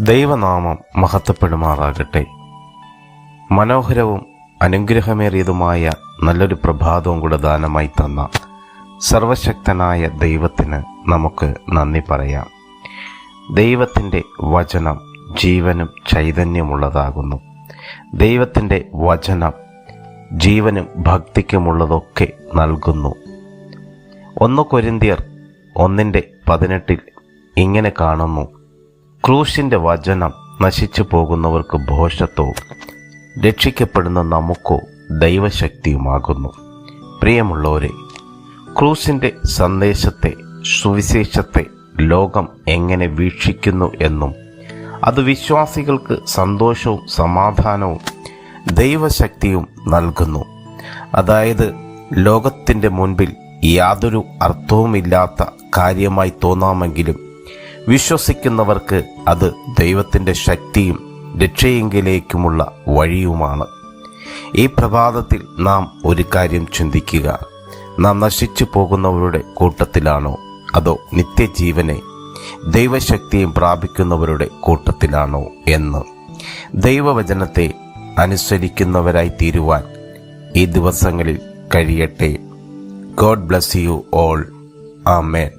ദൈവനാമം മഹത്വപ്പെടുമാറാകട്ടെ. മനോഹരവും അനുഗ്രഹമേറിയതുമായ നല്ലൊരു പ്രഭാതവും കൂടെ ദാനമായി തന്ന സർവശക്തനായ ദൈവത്തിന് നമുക്ക് നന്ദി പറയാം. ദൈവത്തിന്റെ വചനം ജീവനും ചൈതന്യമുള്ളതാകുന്നു. ദൈവത്തിന്റെ വചനം ജീവനും ഭക്തിക്കുമുള്ളതൊക്കെ നൽകുന്നു. ഒന്ന് കൊരിന്തിയർ ഒന്നിന്റെ പതിനെട്ടിൽ ഇങ്ങനെ കാണുന്നു. ക്രൂശിന്റെ വചനം നശിച്ചു പോകുന്നവർക്ക് ഭോഷത്വവും രക്ഷിക്കപ്പെടുന്ന നമുക്കോ ദൈവശക്തിയുമാകുന്നു. പ്രിയമുള്ളവരെ ക്രൂസിന്റെ സന്ദേശത്തെ സുവിശേഷത്തെ ലോകം എങ്ങനെ വീക്ഷിക്കുന്നു എന്നും അത് വിശ്വാസികൾക്ക് സന്തോഷവും സമാധാനവും ദൈവശക്തിയും നൽകുന്നു. അതായത് ലോകത്തിന്റെ മുൻപിൽ യാതൊരു അർത്ഥവുമില്ലാത്ത കാര്യമായി തോന്നാമെങ്കിലും വിശ്വസിക്കുന്നവർക്ക് അത് ദൈവത്തിന്റെ ശക്തിയും രക്ഷയെങ്കിലേക്കുമുള്ള വഴിയുമാണ്. ഈ പ്രഭാതത്തിൽ നാം ഒരു കാര്യം ചിന്തിക്കുക. നാം നശിച്ചു പോകുന്നവരുടെ കൂട്ടത്തിലാണോ? അതോ നിത്യജീവനെ ദൈവശക്തിയും പ്രാപിക്കുന്നവരുടെ കൂട്ടത്തിലാണോ എന്ന്. ദൈവവചനത്തെ അനുസരിക്കുന്നവരായി തീരുവാൻ ഈ ദിവസങ്ങളിൽ കഴിയട്ടെ. God bless you all. Amen.